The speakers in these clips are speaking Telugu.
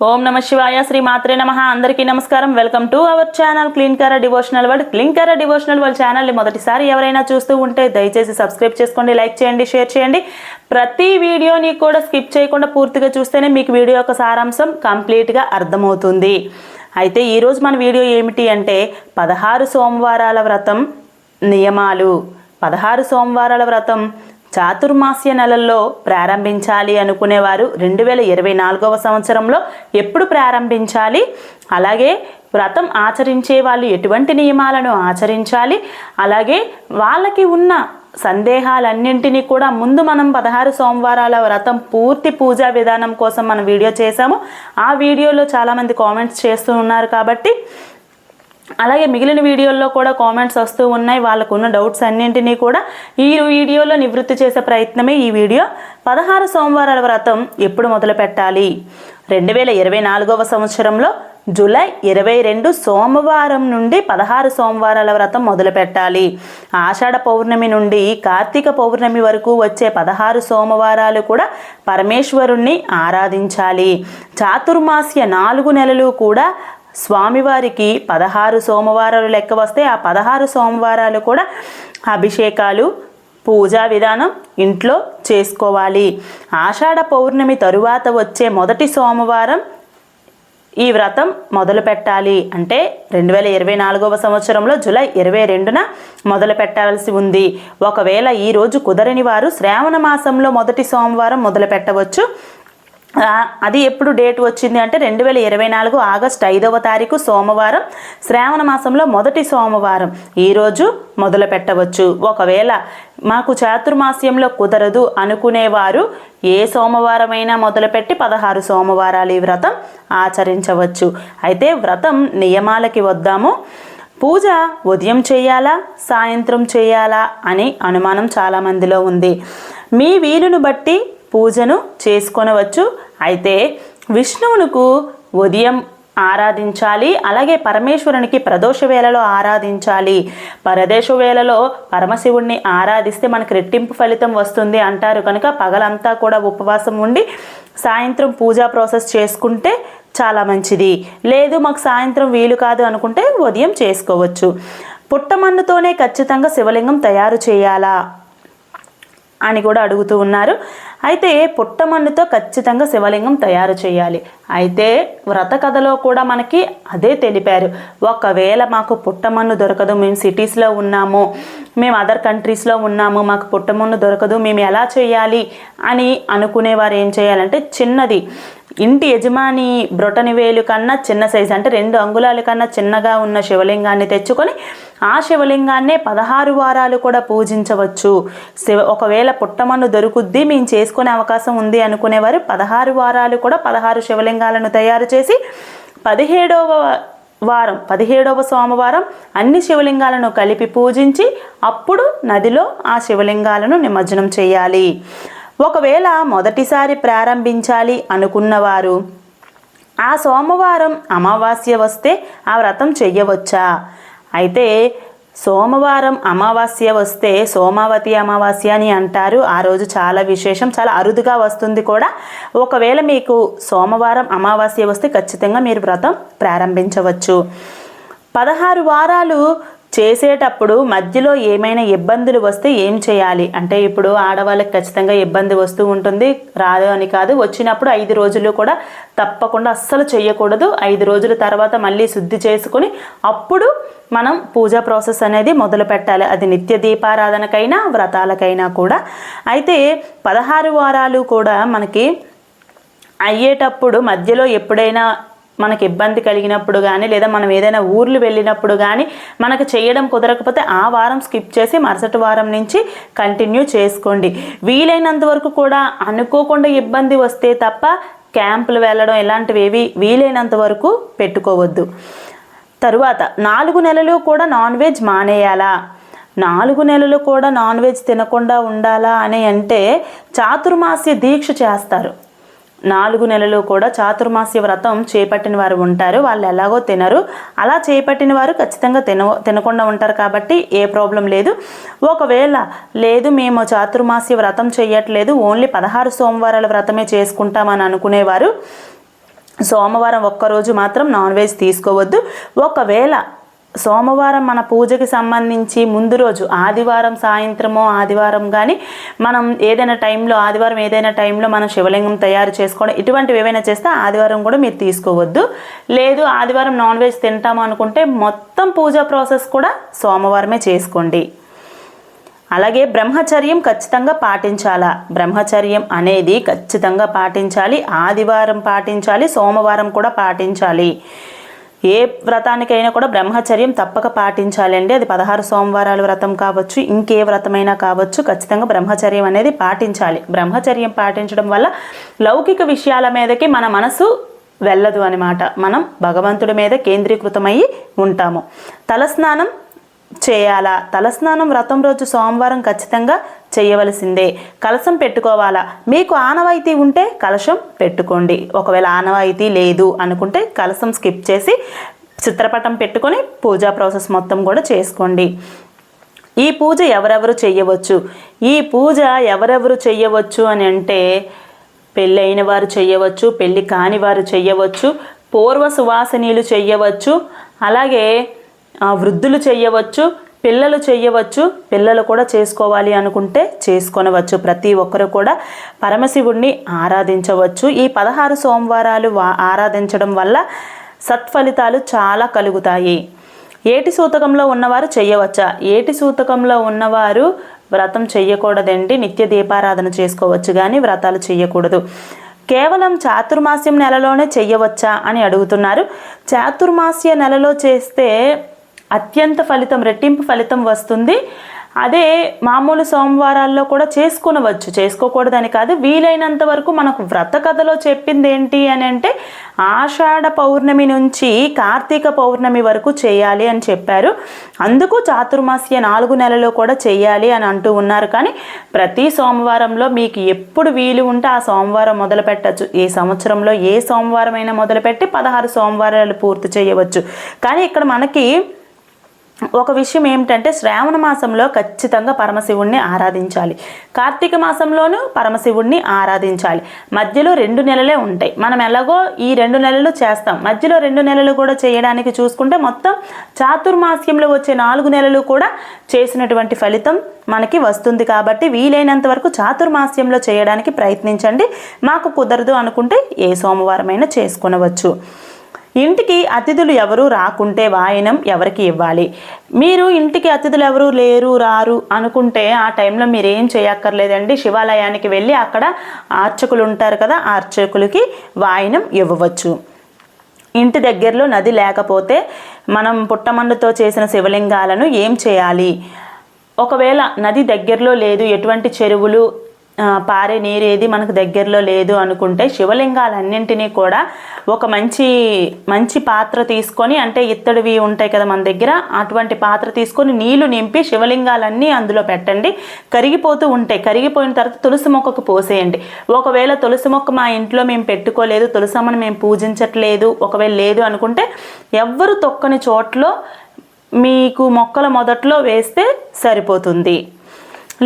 ఓం నమ శివాయ శ్రీ మాత్రే నమ. అందరికీ నమస్కారం. Welcome to our channel clean devotional world. Clean devotional world ఛానల్ని మొదటిసారి ఎవరైనా చూస్తూ ఉంటే దయచేసి సబ్స్క్రైబ్ చేసుకోండి లైక్ చేయండి షేర్ చేయండి. ప్రతి వీడియోని కూడా స్కిప్ చేయకుండా పూర్తిగా చూస్తేనే మీకు వీడియో యొక్క సారాంశం కంప్లీట్గా అర్థమవుతుంది. అయితే ఈరోజు మన వీడియో ఏమిటి అంటే పదహారు సోమవారాల వ్రతం నియమాలు. పదహారు సోమవారాల వ్రతం చాతుర్మాస్య నెలల్లో ప్రారంభించాలి అనుకునేవారు రెండు వేల ఇరవై నాలుగవ సంవత్సరంలో ఎప్పుడు ప్రారంభించాలి? అలాగే వ్రతం ఆచరించే వాళ్ళు ఎటువంటి నియమాలను ఆచరించాలి? అలాగే వాళ్ళకి ఉన్న సందేహాలన్నింటినీ కూడా ముందు మనం పదహారు సోమవారాల వ్రతం పూర్తి పూజా విధానం కోసం మనం వీడియో చేశాము. ఆ వీడియోలో చాలామంది కామెంట్స్ చేస్తూ ఉన్నారు కాబట్టి అలాగే మిగిలిన వీడియోల్లో కూడా కామెంట్స్ వస్తూ ఉన్నాయి. వాళ్ళకు ఉన్న డౌట్స్ అన్నింటినీ కూడా ఈ వీడియోలో నివృత్తి చేసే ప్రయత్నమే ఈ వీడియో. పదహారు సోమవారాల వ్రతం ఎప్పుడు మొదలు పెట్టాలి? రెండు వేల ఇరవై నాలుగవ సంవత్సరంలో జూలై ఇరవై రెండు సోమవారం నుండి పదహారు సోమవారాల వ్రతం మొదలు పెట్టాలి. ఆషాఢ పౌర్ణమి నుండి కార్తీక పౌర్ణమి వరకు వచ్చే పదహారు సోమవారాలు కూడా పరమేశ్వరుణ్ణి ఆరాధించాలి. చాతుర్మాస్య నాలుగు నెలలు కూడా స్వామివారికి పదహారు సోమవారాలు లెక్క వస్తే ఆ పదహారు సోమవారాలు కూడా అభిషేకాలు పూజా విధానం ఇంట్లో చేసుకోవాలి. ఆషాఢ పౌర్ణమి తరువాత వచ్చే మొదటి సోమవారం ఈ వ్రతం మొదలు పెట్టాలి. అంటే రెండు వేల ఇరవై నాలుగవ సంవత్సరంలో జూలై ఇరవై రెండున మొదలు పెట్టాల్సి ఉంది. ఒకవేళ ఈరోజు కుదరని వారు శ్రావణ మాసంలో మొదటి సోమవారం మొదలు పెట్టవచ్చు. అది ఎప్పుడు డేట్ వచ్చింది అంటే రెండు వేల ఇరవై నాలుగు ఆగస్ట్ ఐదవ తారీఖు సోమవారం. శ్రావణ మాసంలో మొదటి సోమవారం. ఈరోజు మొదలు పెట్టవచ్చు. ఒకవేళ మాకు చాతుర్మాస్యంలో కుదరదు అనుకునేవారు ఏ సోమవారమైనా మొదలుపెట్టి పదహారు సోమవారాలు ఈ వ్రతం ఆచరించవచ్చు. అయితే వ్రతం నియమాలకి వద్దాము. పూజ ఉదయం చేయాలా? సాయంత్రం చేయాలా? అని అనుమానం చాలామందిలో ఉంది. మీ వీలును బట్టి పూజను చేసుకొనవచ్చు. అయితే విష్ణువునకు ఉదయం ఆరాధించాలి అలాగే పరమేశ్వరునికి ప్రదోష వేళలో ఆరాధించాలి. పరదేశ వేళలో పరమశివుణ్ణి ఆరాధిస్తే మనకు రెట్టింపు ఫలితం వస్తుంది అంటారు. కనుక పగలంతా కూడా ఉపవాసం ఉండి సాయంత్రం పూజా ప్రాసెస్ చేసుకుంటే చాలా మంచిది. లేదు మాకు సాయంత్రం వీలు కాదు అనుకుంటే ఉదయం చేసుకోవచ్చు. పుట్టమన్నుతోనే ఖచ్చితంగా శివలింగం తయారు చేయాలా? అని కూడా అడుగుతూ ఉన్నారు. అయితే పుట్టమన్నుతో ఖచ్చితంగా శివలింగం తయారు చేయాలి. అయితే వ్రత కథలో కూడా మనకి అదే తెలిపారు. ఒకవేళ మాకు పుట్టమన్ను దొరకదు మేము సిటీస్లో ఉన్నాము మేము అదర్ కంట్రీస్లో ఉన్నాము మాకు పుట్టమన్ను దొరకదు మేము ఎలా చేయాలి అని అనుకునేవారు ఏం చేయాలంటే చిన్నది. ఇంటి యజమాని బ్రొటని వేలు కన్నా చిన్న సైజు అంటే రెండు అంగుళాల కన్నా చిన్నగా ఉన్న శివలింగాన్ని తెచ్చుకొని ఆ శివలింగాన్నే పదహారు వారాలు కూడా పూజించవచ్చు. శివ ఒకవేళ పుట్టమన్ను దొరుకుద్ది మేము చేసుకునే అవకాశం ఉంది అనుకునేవారు పదహారు వారాలు కూడా పదహారు శివలింగాలను తయారు చేసి పదిహేడవ వారం పదిహేడవ సోమవారం అన్ని శివలింగాలను కలిపి పూజించి అప్పుడు నదిలో ఆ శివలింగాలను నిమజ్జనం చేయాలి. ఒకవేళ మొదటిసారి ప్రారంభించాలి అనుకున్నవారు ఆ సోమవారం అమావాస్య వస్తే ఆ వ్రతం చెయ్యవచ్చా అయితే సోమవారం అమావాస్య వస్తే సోమావతి అమావాస్య అని అంటారు. ఆ రోజు చాలా విశేషం చాలా అరుదుగా వస్తుంది కూడా. ఒకవేళ మీకు సోమవారం అమావాస్య వస్తే ఖచ్చితంగా మీరు వ్రతం ప్రారంభించవచ్చు. పదహారు వారాలు చేసేటప్పుడు మధ్యలో ఏమైనా ఇబ్బందులు వస్తే ఏం చేయాలి? అంటే ఇప్పుడు ఆడవాళ్ళకి ఖచ్చితంగా ఇబ్బంది వస్తూ ఉంటుంది. రాదు అని కాదు. వచ్చినప్పుడు ఐదు రోజులు కూడా తప్పకుండా అస్సలు చేయకూడదు ఐదు రోజుల తర్వాత మళ్ళీ శుద్ధి చేసుకుని అప్పుడు మనం పూజా ప్రాసెస్ అనేది మొదలు పెట్టాలి. అది నిత్య దీపారాధనకైనా వ్రతాలకైనా కూడా. అయితే పదహారు వారాలు కూడా మనకి అయ్యేటప్పుడు మధ్యలో ఎప్పుడైనా మనకి ఇబ్బంది కలిగినప్పుడు కానీ లేదా మనం ఏదైనా ఊర్లు వెళ్ళినప్పుడు కానీ మనకు చేయడం కుదరకపోతే ఆ వారం స్కిప్ చేసి మరుసటి వారం నుంచి కంటిన్యూ చేసుకోండి. వీలైనంత వరకు కూడా అనుకోకుండా ఇబ్బంది వస్తే తప్ప క్యాంపులు వెళ్ళడం ఇలాంటివి ఏవి వీలైనంత వరకు పెట్టుకోవద్దు. తరువాత నాలుగు నెలలు కూడా నాన్ వెజ్ మానేయాలా? నాలుగు నెలలు కూడా నాన్ వెజ్ తినకుండా ఉండాలా అని అంటే చాతుర్మాస్య దీక్ష చేస్తారు. నాలుగు నెలలు కూడా చాతుర్మాస్య వ్రతం చేపట్టిన వారు ఉంటారు. వాళ్ళు ఎలాగో తినరు. అలా చేపట్టిన వారు ఖచ్చితంగా తిన తినకుండా ఉంటారు కాబట్టి ఏ ప్రాబ్లం లేదు. ఒకవేళ లేదు మేము చాతుర్మాస్య వ్రతం చేయట్లేదు ఓన్లీ పదహారు సోమవారాల వ్రతమే చేసుకుంటామని అనుకునేవారు. సోమవారం ఒక్కరోజు మాత్రం నాన్ వెజ్ తీసుకోవద్దు. ఒకవేళ సోమవారం మన పూజకి సంబంధించి ముందు రోజు ఆదివారం సాయంత్రమో ఆదివారం కానీ మనం ఏదైనా టైంలో ఆదివారం ఏదైనా టైంలో మనం శివలింగం తయారు చేసుకోవడం ఇటువంటివి ఏవైనా చేస్తే ఆదివారం కూడా మీరు తీసుకోవద్దు. లేదు ఆదివారం నాన్ వెజ్ తింటాము అనుకుంటే మొత్తం పూజా ప్రాసెస్ కూడా సోమవారమే చేసుకోండి. అలాగే బ్రహ్మచర్యం ఖచ్చితంగా పాటించాలా? బ్రహ్మచర్యం అనేది ఖచ్చితంగా పాటించాలి ఆదివారం పాటించాలి సోమవారం కూడా పాటించాలి. ఏ వ్రతానికైనా కూడా బ్రహ్మచర్యం తప్పక పాటించాలండి. అది పదహారు సోమవారాల వ్రతం కావచ్చు ఇంకే వ్రతమైనా కావచ్చు ఖచ్చితంగా బ్రహ్మచర్యం అనేది పాటించాలి. బ్రహ్మచర్యం పాటించడం వల్ల లౌకిక విషయాల మీదకి మన మనసు వెళ్ళదు అనమాట మనం భగవంతుడి మీద కేంద్రీకృతమై ఉంటాము. తలస్నానం చేయాలా? తలస్నానం వ్రతం రోజు సోమవారం ఖచ్చితంగా చేయవలసిందే. కలశం పెట్టుకోవాలా? మీకు ఆనవాయితీ ఉంటే కలశం పెట్టుకోండి. ఒకవేళ ఆనవాయితీ లేదు అనుకుంటే కలశం స్కిప్ చేసి చిత్రపటం పెట్టుకొని పూజా ప్రాసెస్ మొత్తం కూడా చేసుకోండి. ఈ పూజ ఎవరెవరు చేయవచ్చు? ఈ పూజ ఎవరెవరు చేయవచ్చు అని అంటే పెళ్ళైన వారు చేయవచ్చు పెళ్ళి కాని వారు చేయవచ్చు పూర్వ సువాసనీయులు చేయవచ్చు అలాగే వృద్ధులు చేయవచ్చు పిల్లలు చేయవచ్చు పిల్లలు కూడా చేసుకోవాలి అనుకుంటే చేసుకొనవచ్చు. ప్రతి ఒక్కరు కూడా పరమశివుణ్ణి ఆరాధించవచ్చు. ఈ పదహారు సోమవారాలు వా- ఆరాధించడం వల్ల సత్ఫలితాలు చాలా కలుగుతాయి. ఏటి సూతకంలో ఉన్నవారు చేయవచ్చా? ఏటి సూతకంలో ఉన్నవారు వ్రతం చేయకూడదండి నిత్య దీపారాధన చేసుకోవచ్చు కానీ వ్రతాలు చేయకూడదు. కేవలం చాతుర్మాస్యం నెలలోనే చెయ్యవచ్చా అని అడుగుతున్నారు. చాతుర్మాస్య నెలలో చేస్తే అత్యంత ఫలితం రెట్టింపు ఫలితం వస్తుంది. అదే మామూలు సోమవారాల్లో కూడా చేసుకునవచ్చు. చేసుకోకూడదని కాదు వీలైనంత వరకు మనకు వ్రత కథలో చెప్పింది ఏంటి అని అంటే ఆషాఢ పౌర్ణమి నుంచి కార్తీక పౌర్ణమి వరకు చేయాలి అని చెప్పారు. అందుకు చాతుర్మాస్య నాలుగు నెలలు కూడా చేయాలి అని అంటూ ఉన్నారు. కానీ ప్రతి సోమవారంలో మీకు ఎప్పుడు వీలు ఉంటే ఆ సోమవారం మొదలు పెట్టచ్చు ఈ సంవత్సరంలో ఏ సోమవారం అయినా మొదలుపెట్టి పదహారు సోమవారాలు పూర్తి చేయవచ్చు. కానీ ఇక్కడ మనకి ఒక విషయం ఏమిటంటే శ్రావణ మాసంలో ఖచ్చితంగా పరమశివుణ్ణి ఆరాధించాలి. కార్తీక మాసంలోనూ పరమశివుణ్ణి ఆరాధించాలి. మధ్యలో రెండు నెలలే ఉంటాయి. మనం ఎలాగో ఈ రెండు నెలలు చేస్తాం. మధ్యలో రెండు నెలలు కూడా చేయడానికి చూసుకుంటే మొత్తం చాతుర్మాస్యంలో వచ్చే నాలుగు నెలలు కూడా చేసినటువంటి ఫలితం మనకి వస్తుంది కాబట్టి వీలైనంత వరకు చాతుర్మాస్యంలో చేయడానికి ప్రయత్నించండి. మాకు కుదరదు అనుకుంటే ఏ సోమవారమైనా చేసుకునవచ్చు. ఇంటికి అతిథులు ఎవరు రాకుంటే వాయనం ఎవరికి ఇవ్వాలి? మీరు ఇంటికి అతిథులు ఎవరు లేరు రారు అనుకుంటే ఆ టైంలో మీరు ఏం చేయక్కర్లేదండి. శివాలయానికి వెళ్ళి అక్కడ అర్చకులు ఉంటారు కదా ఆ అర్చకులకి వాయనం ఇవ్వవచ్చు. ఇంటి దగ్గరలో నది లేకపోతే మనం పుట్టమండుతో చేసిన శివలింగాలను ఏం చేయాలి? ఒకవేళ నది దగ్గరలో లేదు ఎటువంటి చెరువులు పారే నీరు ఏది మనకు దగ్గరలో లేదు అనుకుంటే శివలింగాలన్నింటినీ కూడా ఒక మంచి మంచి పాత్ర తీసుకొని అంటే ఇత్తడివి ఉంటాయి కదా మన దగ్గర అటువంటి పాత్ర తీసుకొని నీళ్ళు నింపి శివలింగాలన్నీ అందులో పెట్టండి. కరిగిపోతూ ఉంటాయి కరిగిపోయిన తర్వాత తులసి మొక్కకు పోసేయండి. ఒకవేళ తులసి మొక్క మా ఇంట్లో మేము పెట్టుకోలేదు తులసమ్మను మేము పూజించట్లేదు ఒకవేళ లేదు అనుకుంటే ఎవ్వరు తొక్కని చోట్లో మీకు మొక్కల మొదట్లో వేస్తే సరిపోతుంది.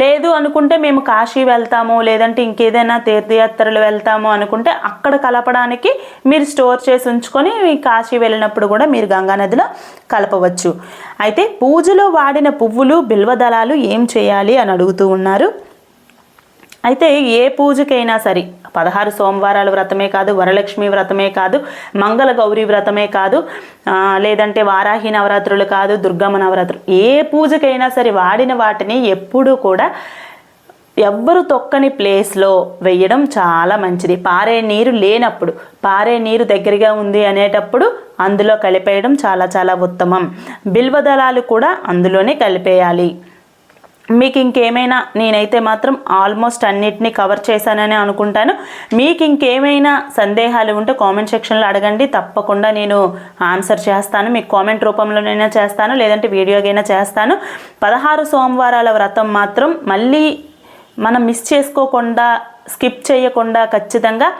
లేదు అనుకుంటే మేము కాశీ వెళ్తాము లేదంటే ఇంకేదైనా తీర్థయాత్రలు వెళ్తాము అనుకుంటే అక్కడ కలపడానికి మీరు స్టోర్ చేసి ఉంచుకొని మీ కాశీ వెళ్ళినప్పుడు కూడా మీరు గంగా నదిలో కలపవచ్చు. అయితే పూజలో వాడిన పువ్వులు బిల్వదళాలు ఏం చేయాలి అని అడుగుతూ ఉన్నారు. అయితే ఏ పూజకైనా సరే పదహారు సోమవారాల వ్రతమే కాదు వరలక్ష్మి వ్రతమే కాదు మంగళ గౌరీ వ్రతమే కాదు లేదంటే వారాహి నవరాత్రులు కాదు దుర్గమ్మ నవరాత్రులు ఏ పూజకైనా సరే వాడిన వాటిని ఎప్పుడూ కూడా ఎవ్వరు తొక్కని ప్లేస్లో వేయడం చాలా మంచిది. పారే నీరు లేనప్పుడు పారే నీరు దగ్గరగా ఉంది అనేటప్పుడు అందులో కలిపేయడం చాలా చాలా ఉత్తమం. బిల్వదళాలు కూడా అందులోనే కలిపేయాలి. మీకు ఇంకేమైనా నేనైతే మాత్రం ఆల్మోస్ట్ అన్నిటినీ కవర్ చేశానని అనుకుంటాను. మీకు ఇంకేమైనా సందేహాలు ఉంటే కామెంట్ సెక్షన్లో అడగండి. తప్పకుండా నేను ఆన్సర్ చేస్తాను. మీకు కామెంట్ రూపంలోనైనా చేస్తాను లేదంటే వీడియోగైనా చేస్తాను. పదహారు సోమవారాల వ్రతం మాత్రం మళ్ళీ మనం మిస్ చేసుకోకుండా స్కిప్ చేయకుండా ఖచ్చితంగా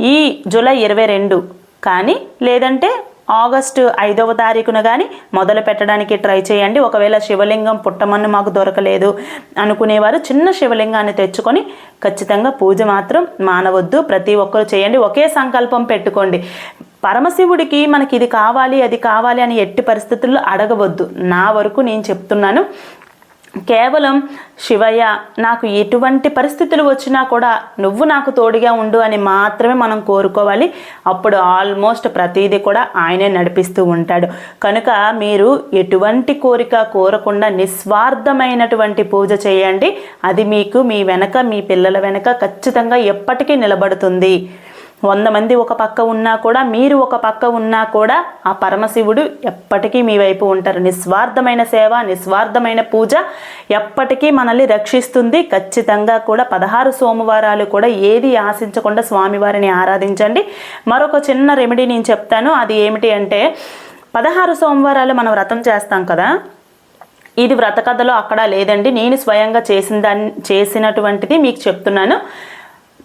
ఈ జూలై ఇరవై రెండు కానీ లేదంటే ఆగస్టు ఐదవ తారీఖున కానీ మొదలు పెట్టడానికి ట్రై చేయండి. ఒకవేళ శివలింగం పుట్టమన్ను మాకు దొరకలేదు అనుకునేవారు చిన్న శివలింగాన్ని తెచ్చుకొని ఖచ్చితంగా పూజ మాత్రం మానవద్దు. ప్రతి ఒక్కరు చేయండి. ఒకే సంకల్పం పెట్టుకోండి. పరమశివుడికి మనకి ఇది కావాలి అది కావాలి అని ఎట్టి పరిస్థితుల్లో అడగవద్దు. నా వరకు నేను చెప్తున్నాను. కేవలం శివయ్య నాకు ఎటువంటి పరిస్థితులు వచ్చినా కూడా నువ్వు నాకు తోడుగా ఉండు అని మాత్రమే మనం కోరుకోవాలి. అప్పుడు ఆల్మోస్ట్ ప్రతిదీ కూడా ఆయనే నడిపిస్తూ ఉంటాడు. కనుక మీరు ఎటువంటి కోరిక కోరకుండా నిస్వార్థమైనటువంటి పూజ చేయండి. అది మీకు మీ వెనక మీ పిల్లల వెనక ఖచ్చితంగా ఎప్పటికీ నిలబడుతుంది. వంద మంది ఒక పక్క ఉన్నా కూడా మీరు ఒక పక్క ఉన్నా కూడా ఆ పరమశివుడు ఎప్పటికీ మీ వైపు ఉంటారు. నిస్వార్థమైన సేవ నిస్వార్థమైన పూజ ఎప్పటికీ మనల్ని రక్షిస్తుంది. ఖచ్చితంగా కూడా పదహారు సోమవారాలు కూడా ఏది ఆశించకుండా స్వామివారిని ఆరాధించండి. మరొక చిన్న రెమెడీ నేను చెప్తాను. అది ఏమిటి అంటే పదహారు సోమవారాలు మనం వ్రతం చేస్తాం కదా. ఇది వ్రత కథలో అక్కడ లేదండి. నేను స్వయంగా చేసిన దాన్ని చేసినటువంటిది మీకు చెప్తున్నాను.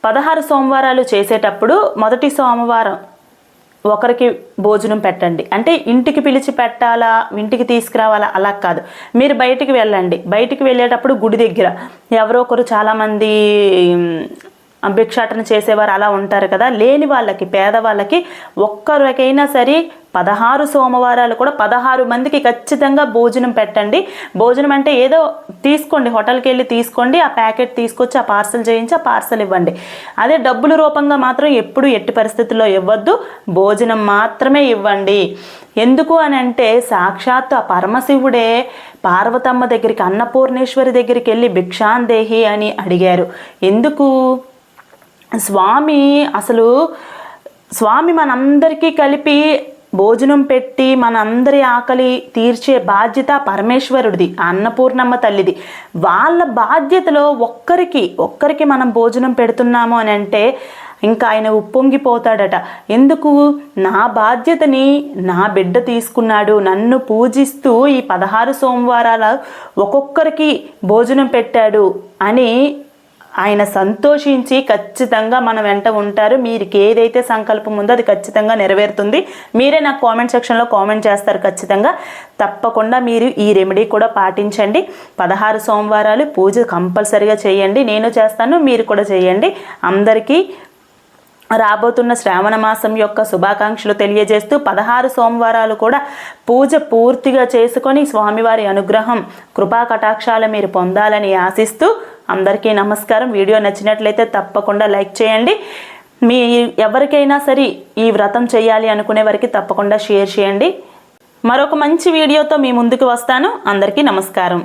పదహారు సోమవారాలు చేసేటప్పుడు మొదటి సోమవారం ఒకరికి భోజనం పెట్టండి. అంటే ఇంటికి పిలిచి పెట్టాలా ఇంటికి తీసుకురావాలా అలా కాదు. మీరు బయటికి వెళ్ళండి. బయటికి వెళ్ళేటప్పుడు గుడి దగ్గర ఎవరో ఒకరు చాలామంది భిక్షాటన చేసేవారు అలా ఉంటారు కదా. లేని వాళ్ళకి పేదవాళ్ళకి ఒక్కరికైనా సరే పదహారు సోమవారాలు కూడా పదహారు మందికి ఖచ్చితంగా భోజనం పెట్టండి. భోజనం అంటే ఏదో తీసుకోండి హోటల్కి వెళ్ళి తీసుకోండి ఆ ప్యాకెట్ తీసుకొచ్చి ఆ పార్సల్ చేయించి ఆ పార్సల్ ఇవ్వండి. అదే డబ్బుల రూపంగా మాత్రం ఎప్పుడు ఎట్టి పరిస్థితుల్లో ఇవ్వద్దు. భోజనం మాత్రమే ఇవ్వండి. ఎందుకు అని అంటే సాక్షాత్తు ఆ పరమశివుడే పార్వతమ్మ దగ్గరికి అన్నపూర్ణేశ్వరి దగ్గరికి వెళ్ళి భిక్షాందేహి అని అడిగారు. ఎందుకు? స్వామి అసలు స్వామి మనందరికీ కలిపి భోజనం పెట్టి మనందరి ఆకలి తీర్చే బాధ్యత పరమేశ్వరుడిది అన్నపూర్ణమ్మ తల్లిది. వాళ్ళ బాధ్యతలో ఒక్కరికి ఒక్కరికి మనం భోజనం పెడుతున్నాము అని అంటే ఇంకా ఆయన ఉప్పొంగిపోతాడట. ఎందుకు? నా బాధ్యతని నా బిడ్డ తీసుకున్నాడు. నన్ను పూజిస్తూ ఈ పదహారు సోమవారాల ఒక్కొక్కరికి భోజనం పెట్టాడు అని ఆయన సంతోషించి ఖచ్చితంగా మన వెంట ఉంటారు. మీరు ఏదైతే సంకల్పం ఉందో అది ఖచ్చితంగా నెరవేరుతుంది. మీరే నాకు కామెంట్ సెక్షన్లో కామెంట్ చేస్తారు ఖచ్చితంగా. తప్పకుండా మీరు ఈ రెమెడీ కూడా పాటించండి. పదహారు సోమవారాలు పూజ కంపల్సరిగా చేయండి. నేను చేస్తాను మీరు కూడా చేయండి. అందరికీ రాబోతున్న శ్రావణ మాసం యొక్క శుభాకాంక్షలు తెలియజేస్తూ పదహారు సోమవారాలు కూడా పూజ పూర్తిగా చేసుకొని స్వామివారి అనుగ్రహం కృపా కటాక్షాలు మీరు పొందాలని ఆశిస్తూ అందరికీ నమస్కారం. వీడియో నచ్చినట్లయితే తప్పకుండా లైక్ చేయండి. మీ ఎవరికైనా సరే ఈ వ్రతం చేయాలి అనుకునే వారికి తప్పకుండా షేర్ చేయండి. మరొక మంచి వీడియోతో మీ ముందుకు వస్తాను. అందరికీ నమస్కారం.